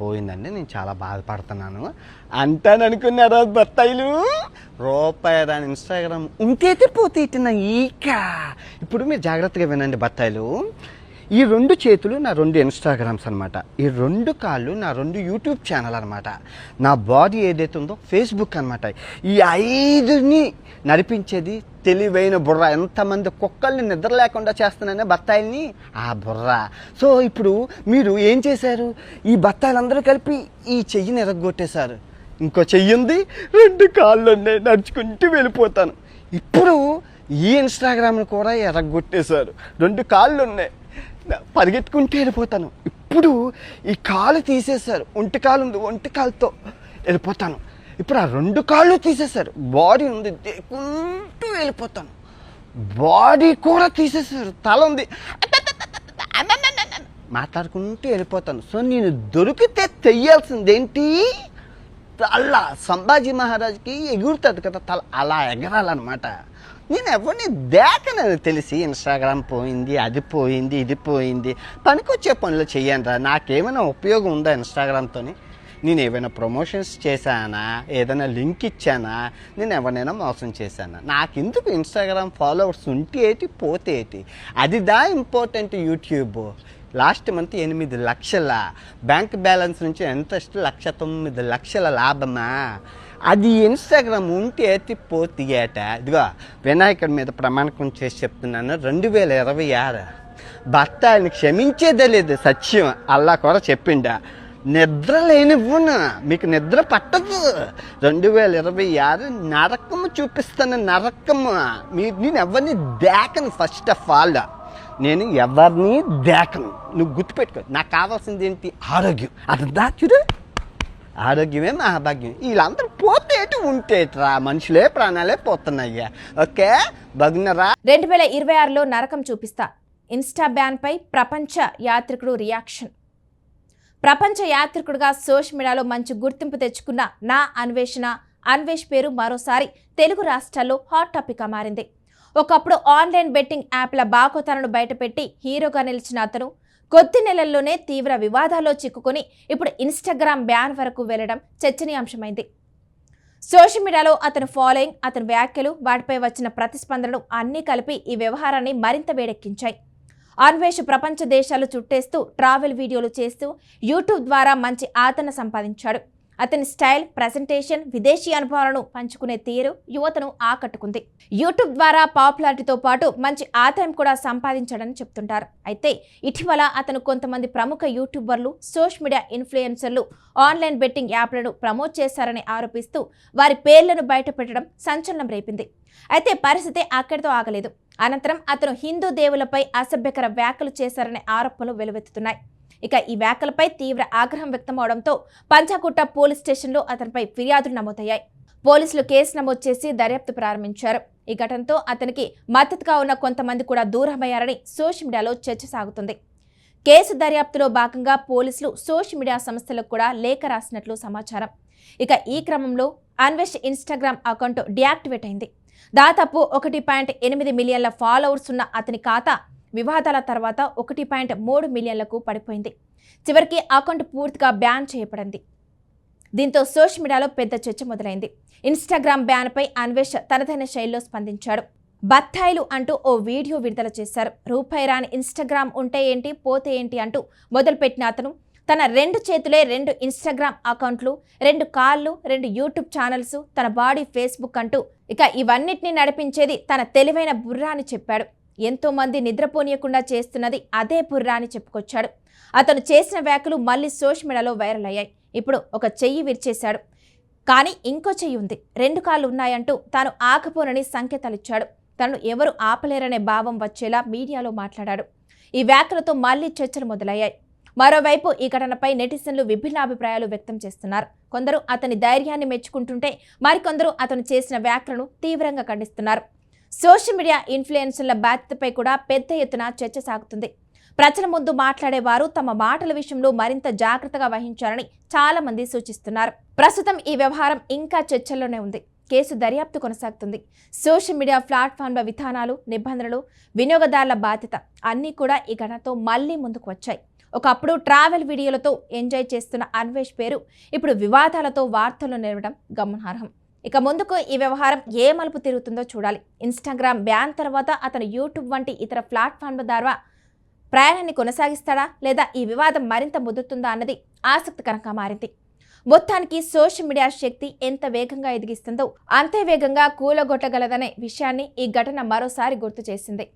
పోయిందండి నేను చాలా బాధపడుతున్నాను. అంటాను రోజు బత్తాయిలు రూపాయి దాని ఇన్స్టాగ్రామ్ ఇంకైతే పోతే ఇట్టిన ఈక. ఇప్పుడు మీరు జాగ్రత్తగా వినండి బత్తాయిలు ఈ రెండు చేతులు నా రెండు ఇన్స్టాగ్రామ్స్ అనమాట ఈ రెండు కాళ్ళు నా రెండు యూట్యూబ్ ఛానల్ అనమాట నా బాడీ ఏదైతే ఉందో ఫేస్బుక్ అనమాట ఈ ఐదుని నడిపించేది తెలివైన బుర్ర. ఎంతమంది కుక్కల్ని నిద్ర లేకుండా చేస్తున్నానే బత్తాయిల్ని? ఆ బుర్ర. సో ఇప్పుడు మీరు ఏం చేశారు? ఈ బత్తాయిలందరూ కలిపి ఈ చెయ్యిని ఎరగొట్టేశారు ఇంకో చెయ్యి ఉంది రెండు కాళ్ళు ఉన్నాయి నడుచుకుంటూ వెళ్ళిపోతాను. ఇప్పుడు ఈ ఇన్స్టాగ్రామ్ని కూడా ఎరగొట్టేశారు రెండు కాళ్ళు ఉన్నాయి పరిగెత్తుకుంటూ వెళ్ళిపోతాను. ఇప్పుడు ఈ కాలు తీసేశారు. ఒంటి కాలు ఉంది ఒంటి కాలుతో వెళ్ళిపోతాను. ఇప్పుడు ఆ రెండు కాళ్ళు తీసేశారు. బాడీ ఉంది దేకుంటూ వెళ్ళిపోతాను బాడీ కూడా తీసేసారు తల ఉంది. మాట్లాడుకుంటూ వెళ్ళిపోతాను. సో నేను దొరికితే తెయ్యాల్సిందేంటి తల. సంభాజీ మహారాజ్కి ఎగురుతుంది కదా తల. అలా ఎగరాలన్నమాట. నేను ఎవరిని దేకనని తెలిసి ఇన్స్టాగ్రామ్ పోయింది అది పోయింది ఇది పోయింది. పనికొచ్చే పనులు చెయ్యండి రా. నాకేమైనా ఉపయోగం ఉందా ఇన్స్టాగ్రామ్తోని? నేను ఏమైనా ప్రమోషన్స్ చేశానా? ఏదైనా లింక్ ఇచ్చానా? నేను ఎవరినైనా మోసం చేశానా? నాకెందుకు ఇన్స్టాగ్రామ్ ఫాలోవర్స్ ఉంటే ఏంటి పోతే ఏంటి? అది దా ఇంపార్టెంట్ యూట్యూబ్. లాస్ట్ మంత్ ఎనిమిది లక్షల. బ్యాంక్ బ్యాలెన్స్ నుంచి ఇంట్రెస్ట్ లక్ష తొమ్మిది లక్షల లాభమా? అది ఇన్స్టాగ్రామ్ ఉంటే ఎత్తి పోతే ఏట? ఇదిగో వినాయకుడి మీద ప్రమాణకం చేసి చెప్తున్నాను. రెండు వేల ఇరవై ఆరు. భర్త ఆయన క్షమించేదే లేదు సత్యం. అల్లా కూడా చెప్పిండా. నిద్ర లేనివ్వను? మీకు నిద్ర పట్టదు. రెండు వేల ఇరవై ఆరు నరకము చూపిస్తాను నరకము. మీ నేను ఎవరిని దేకను ఫస్ట్ ఆఫ్ ఆల్ నేను ఎవరిని దేకను? నువ్వు గుర్తుపెట్టుకో. నాకు కావాల్సింది ఏంటి? ఆరోగ్యం. అది చూడు. ఆరోగ్యమే మహాభాగ్యం. వీళ్ళందరూ పోతేటి ఉంటేట్రా? మనుషులే ప్రాణాలే పోతున్నాయ్యా. ఓకే? బగునరా రెండు వేల ఇరవై ఆరులో నరకం చూపిస్తా. ఇన్స్టా బ్యాన్పై ప్రపంచ యాత్రికుడు రియాక్షన్ ప్రపంచ యాత్రికుడుగా సోషల్ మీడియాలో మంచి గుర్తింపు తెచ్చుకున్న నా అన్వేషణ అన్వేష్ పేరు మరోసారి తెలుగు రాష్ట్రాల్లో హాట్ టాపిక్గా మారింది. ఒకప్పుడు ఆన్లైన్ బెట్టింగ్ యాప్ల బాకోతనను బయటపెట్టి హీరోగా నిలిచిన అతను కొద్ది నెలల్లోనే తీవ్ర వివాదాల్లో చిక్కుకొని ఇప్పుడు ఇన్స్టాగ్రామ్ బ్యాన్ వరకు వెళ్ళడం చర్చనీయాంశమైంది. సోషల్ మీడియాలో అతని ఫాలోయింగ్ అతని వ్యాఖ్యలు వాటిపై వచ్చిన ప్రతిస్పందనలు అన్నీ కలిపి ఈ వ్యవహారాన్ని మరింత వేడెక్కించాయి. అన్వేష్ ప్రపంచ దేశాలు చుట్టేస్తూ ట్రావెల్ వీడియోలు చేస్తూ యూట్యూబ్ ద్వారా మంచి ఆదరణ సంపాదించాడు. అతని స్టైల్ ప్రజెంటేషన్ విదేశీ అనుభవాలను పంచుకునే తీరు యువతను ఆకట్టుకుంది. యూట్యూబ్ ద్వారా పాపులారిటీతో పాటు మంచి ఆదాయం కూడా సంపాదించాడని చెప్తుంటారు. అయితే ఇటీవల అతను కొంతమంది ప్రముఖ యూట్యూబర్లు సోషల్ మీడియా ఇన్ఫ్లుయెన్సర్లు ఆన్లైన్ బెట్టింగ్ యాప్లను ప్రమోట్ చేశారని ఆరోపిస్తూ వారి పేర్లను బయటపెట్టడం సంచలనం రేపింది. అయితే పరిస్థితి అక్కడితో ఆగలేదు. అనంతరం అతను హిందూ దేవులపై అసభ్యకర వ్యాఖ్యలు చేశారనే ఆరోపణలు వెలువెత్తుతున్నాయి. ఇక ఈ వ్యాఖ్యలపై తీవ్ర ఆగ్రహం వ్యక్తమవడంతో పంచాకుట్ట పోలీస్ స్టేషన్లో అతనిపై ఫిర్యాదులు నమోదయ్యాయి. పోలీసులు కేసు నమోదు చేసి దర్యాప్తు ప్రారంభించారు. ఈ ఘటనతో అతనికి మద్దతుగా ఉన్న కొంతమంది కూడా దూరమయ్యారని సోషల్ మీడియాలో చర్చ సాగుతుంది. కేసు దర్యాప్తులో భాగంగా పోలీసులు సోషల్ మీడియా సంస్థలకు కూడా లేఖ రాసినట్లు సమాచారం. ఇక ఈ క్రమంలో అన్వేష్ ఇన్స్టాగ్రామ్ అకౌంట్ డియాక్టివేట్ అయింది. దాదాపు ఒకటి పాయింట్ ఎనిమిది మిలియన్ల ఫాలోవర్స్ ఉన్న అతని ఖాతా వివాదాల తర్వాత ఒకటి పాయింట్ మూడు మిలియన్లకు పడిపోయింది. చివరికి అకౌంట్ పూర్తిగా బ్యాన్ చేయబడింది. దీంతో సోషల్ మీడియాలో పెద్ద చర్చ మొదలైంది. ఇన్స్టాగ్రామ్ బ్యాన్పై అన్వేష్ తనదైన శైలిలో స్పందించాడు. బత్తాయిలు అంటూ ఓ వీడియో విడుదల చేశారు. రూపాయి రాని ఇన్స్టాగ్రామ్ ఉంటే ఏంటి పోతే ఏంటి అంటూ మొదలుపెట్టిన అతను తన రెండు చేతులే రెండు ఇన్స్టాగ్రామ్ అకౌంట్లు రెండు కాళ్ళు రెండు యూట్యూబ్ ఛానల్స్ తన బాడీ ఫేస్బుక్ అంటూ ఇక ఇవన్నిటిని నడిపించేది తన తెలివైన బుర్రా అని చెప్పాడు. ఎంతో మంది నిద్రపోనీయకుండా చేస్తున్నది అదే బుర్రా అని చెప్పుకొచ్చాడు. అతను చేసిన వ్యాఖ్యలు మళ్ళీ సోషల్ మీడియాలో వైరల్ అయ్యాయి. ఇప్పుడు ఒక చెయ్యి విరిచేశాడు. కానీ ఇంకో చెయ్యి ఉంది. రెండు కాళ్ళు ఉన్నాయంటూ తాను ఆకపోనని సంకేతాలిచ్చాడు తనను ఎవరు ఆపలేరనే భావం వచ్చేలా మీడియాలో మాట్లాడాడు. ఈ వ్యాఖ్యలతో మళ్ళీ చర్చలు మొదలయ్యాయి. మరోవైపు ఈ ఘటనపై నెటిజన్లు విభిన్న అభిప్రాయాలు వ్యక్తం చేస్తున్నారు. కొందరు అతని ధైర్యాన్ని మెచ్చుకుంటుంటే మరికొందరు అతను చేసిన వ్యాఖ్యలను తీవ్రంగా ఖండిస్తున్నారు. సోషల్ మీడియా ఇన్ఫ్లుయెన్సర్ల బాధ్యతపై కూడా పెద్ద ఎత్తున చర్చ సాగుతుంది. ప్రజల ముందు మాట్లాడేవారు తమ మాటల విషయంలో మరింత జాగ్రత్తగా వహించాలని చాలా మంది సూచిస్తున్నారు. ప్రస్తుతం ఈ వ్యవహారం ఇంకా చర్చల్లోనే ఉంది. కేసు దర్యాప్తు కొనసాగుతుంది. సోషల్ మీడియా ప్లాట్ఫామ్ల విధానాలు నిబంధనలు వినియోగదారుల బాధ్యత అన్నీ కూడా ఈ ఘటనతో మళ్ళీ ముందుకు వచ్చాయి. ఒకప్పుడు ట్రావెల్ వీడియోలతో ఎంజాయ్ చేస్తున్న అన్వేష్ పేరు ఇప్పుడు వివాదాలతో వార్తలు నిలవడం గమనార్హం. ఇక ముందుకు ఈ వ్యవహారం ఏ మలుపు తిరుగుతుందో చూడాలి. ఇన్స్టాగ్రామ్ బ్యాన్ తర్వాత అతను యూట్యూబ్ వంటి ఇతర ప్లాట్ఫామ్ల ద్వారా ప్రయాణాన్ని కొనసాగిస్తాడా? లేదా ఈ వివాదం మరింత ముదురుతుందా అన్నది ఆసక్తికరంగా మారింది. మొత్తానికి సోషల్ మీడియా శక్తి ఎంత వేగంగా ఎదిగిస్తుందో అంతే వేగంగా కూలగొట్టగలదనే విషయాన్ని ఈ ఘటన మరోసారి గుర్తు చేసింది.